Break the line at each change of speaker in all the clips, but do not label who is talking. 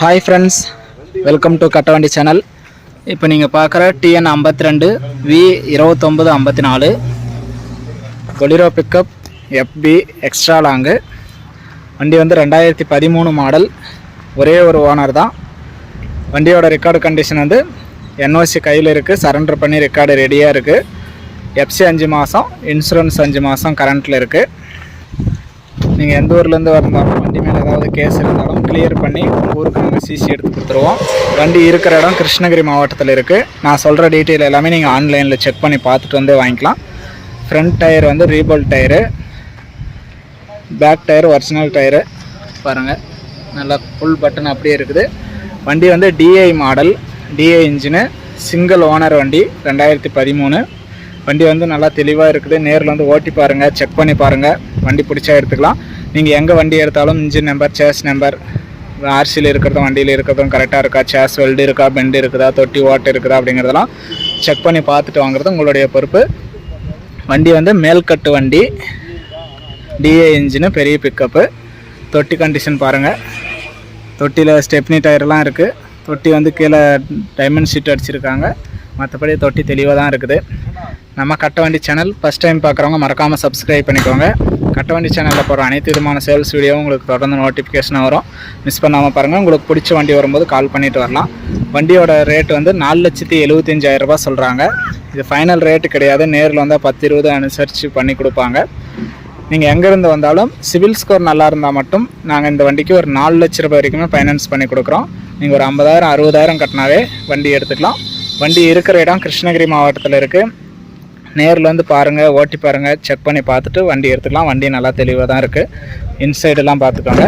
Hi friends welcome to Kattavandi channel இப்போ நீங்கள் பார்க்குற டிஎன் ஐம்பத்தி ரெண்டு வி இருபத்தொம்பது ஐம்பத்தி நாலு Bolero pickup FB extra long வண்டி வந்து ரெண்டாயிரத்தி பதிமூணு மாடல் ஒரே ஒரு ஓனர் தான். வண்டியோட ரெக்கார்டு கண்டிஷன் வந்து என்ஓசி கையில் இருக்குது சரண்டர் பண்ணி ரெக்கார்டு ரெடியாக இருக்குது எஃப்சி அஞ்சு மாதம் இன்சூரன்ஸ் அஞ்சு மாதம் கரண்ட்டில் இருக்குது நீங்கள் எந்த ஊர்லேருந்து வந்தாலும் வண்டி மேலே ஏதாவது கேஸ் இருந்தாலும் கிளியர் பண்ணி உங்கள் ஊருக்கு நாங்கள் சிசி எடுத்து கொடுத்துருவோம். வண்டி இருக்கிற இடம் கிருஷ்ணகிரி மாவட்டத்தில் இருக்குது நான் சொல்கிற டீட்டெயில் எல்லாமே நீங்கள் ஆன்லைனில் செக் பண்ணி பார்த்துட்டு வந்து வாங்கிக்கலாம். ஃப்ரண்ட் டயர் வந்து repoll tyre back tyre original tyre பாருங்கள் நல்லா ஃபுல் பட்டன் அப்படியே இருக்குது. வண்டி வந்து DI model DI engine single owner வண்டி ரெண்டாயிரத்தி பதிமூணு. வண்டி வந்து நல்லா தெளிவாக இருக்குது. நேரில் வந்து ஓட்டி பாருங்கள் செக் பண்ணி பாருங்கள் வண்டி பிடிச்சா எடுத்துக்கலாம். நீங்கள் எங்கே வண்டி எடுத்தாலும் இன்ஜின் நம்பர் சேஸ் நம்பர் ஆர்சியில் இருக்கிறதும் வண்டியில் இருக்கிறதும் கரெக்டாக இருக்கா? சேஸ் வெல்டு இருக்கா? பெண்டு இருக்குதா? தொட்டி ஓட்டு இருக்குதா? அப்படிங்கிறதெல்லாம் செக் பண்ணி பார்த்துட்டு வாங்குறது உங்களுடைய பொறுப்பு. வண்டி வந்து மேல்கட்டு வண்டி. டிஏ இன்ஜினு பெரிய பிக்கப்பு தொட்டி கண்டிஷன் பாருங்கள் தொட்டியில் ஸ்டெப்னி டயர்லாம் இருக்குது தொட்டி வந்து கீழே டைமண்ட் ஷீட் அடிச்சிருக்காங்க. மற்றபடி தொட்டி தெளிவாக தான் இருக்குது. நம்ம கட்டவண்டி சேனல் ஃபஸ்ட் டைம் பார்க்குறவங்க மறக்காமல் சப்ஸ்கிரைப் பண்ணிக்கோங்க. கட்டவண்டி சேனலில் போகிற அனைத்து விதமான சேல்ஸ் வீடியோவும் உங்களுக்கு தொடர்ந்து நோட்டிஃபிகேஷனாக வரும். மிஸ் பண்ணாமல் பாருங்கள் உங்களுக்கு பிடிச்ச வண்டி வரும்போது கால் பண்ணிட்டு வரலாம். வண்டியோட ரேட் வந்து நாலு லட்சத்தி எழுபத்தஞ்சாயிரம் சொல்கிறாங்க இது ஃபைனல் ரேட்டு கிடையாது. நேரில் வந்தால் பத்து இருபது அனுசரித்து பண்ணி கொடுப்பாங்க. நீங்கள் எங்கேருந்து வந்தாலும் சிவில் ஸ்கோர் நல்லா இருந்தால் மட்டும் நாங்கள் இந்த வண்டிக்கு ஒரு நாலு லட்ச ரூபாய் வரைக்குமே ஃபைனான்ஸ் பண்ணி கொடுக்குறோம். நீங்கள் ஒரு ஐம்பதாயிரம் அறுபதாயிரம் கட்டினாவே வண்டி எடுத்துக்கலாம். வண்டி இருக்கிற இடம் கிருஷ்ணகிரி மாவட்டத்தில் இருக்குது நேரில் வந்து பாருங்கள் ஓட்டி பாருங்கள் செக் பண்ணி பார்த்துட்டு வண்டி எடுத்துக்கலாம். வண்டி நல்லா தெளிவாக தான் இருக்குது இன்சைடெல்லாம் பார்த்துக்கோங்க.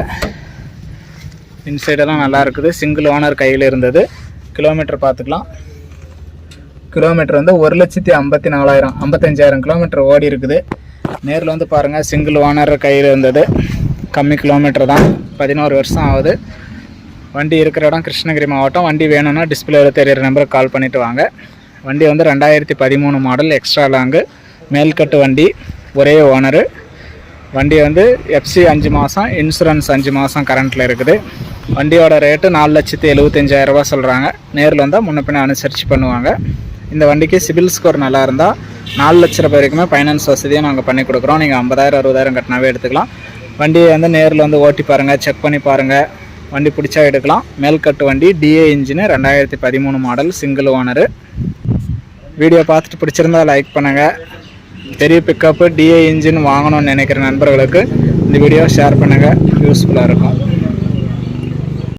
இன்சைடெல்லாம் நல்லா இருக்குது. சிங்கிள் ஓனர் கையில் இருந்தது. கிலோமீட்டர் பார்த்துக்கலாம். கிலோமீட்டர் வந்து ஒரு லட்சத்தி ஐம்பத்தி நாலாயிரம் ஐம்பத்தஞ்சாயிரம் கிலோமீட்டர் ஓடி இருக்குது. நேரில் வந்து பாருங்கள் சிங்கிள் ஓனர் கையில் இருந்தது. கம்மி கிலோமீட்டர் தான். பதினோரு வருஷம் ஆகுது. வண்டி இருக்கிற இடம் கிருஷ்ணகிரி மாவட்டம். வண்டி வேணும்னா டிஸ்பிளேவில் தெரியிற நம்பருக்கு கால் பண்ணிவிட்டு வாங்க. வண்டி வந்து ரெண்டாயிரத்தி பதிமூணு மாடல் எக்ஸ்ட்ரா லாங்கு மேல்கட்டு வண்டி ஒரே ஓனரு வண்டி வந்து எஃப்சி அஞ்சு மாதம் இன்சூரன்ஸ் அஞ்சு மாதம் கரண்ட்டில் இருக்குது. வண்டியோட ரேட்டு நாலு லட்சத்தி எழுபத்தஞ்சாயிரரூபா சொல்கிறாங்க நேரில் வந்தால் முன்ன பின்ன அனுசரித்து பண்ணுவாங்க. இந்த வண்டிக்கு சிபில் ஸ்கோர் நல்லா இருந்தால் நாலு லட்ச ரூபாய் வரைக்குமே ஃபைனான்ஸ் வசதியாக நாங்கள் பண்ணி கொடுக்குறோம். நீங்கள் ஐம்பதாயிரம் அறுபதாயிரம் கட்டினாவே எடுத்துக்கலாம். வண்டியை வந்து நேரில் வந்து ஓட்டி பாருங்கள் செக் பண்ணி பாருங்கள் வண்டி பிடிச்சா எடுக்கலாம். மேல்கட்டு வண்டி டிஏ இன்ஜினு ரெண்டாயிரத்தி பதிமூணு மாடல் சிங்கிள் ஓனரு வீடியோ பார்த்துட்டு பிடிச்சிருந்தா லைக் பண்ணுங்கள் பெரிய பிக்கப்பு டிஏ இன்ஜின் வாங்கணும்னு நினைக்கிற நண்பர்களுக்கு இந்த வீடியோ ஷேர் பண்ணுங்கள் யூஸ்ஃபுல்லாக இருக்கும்.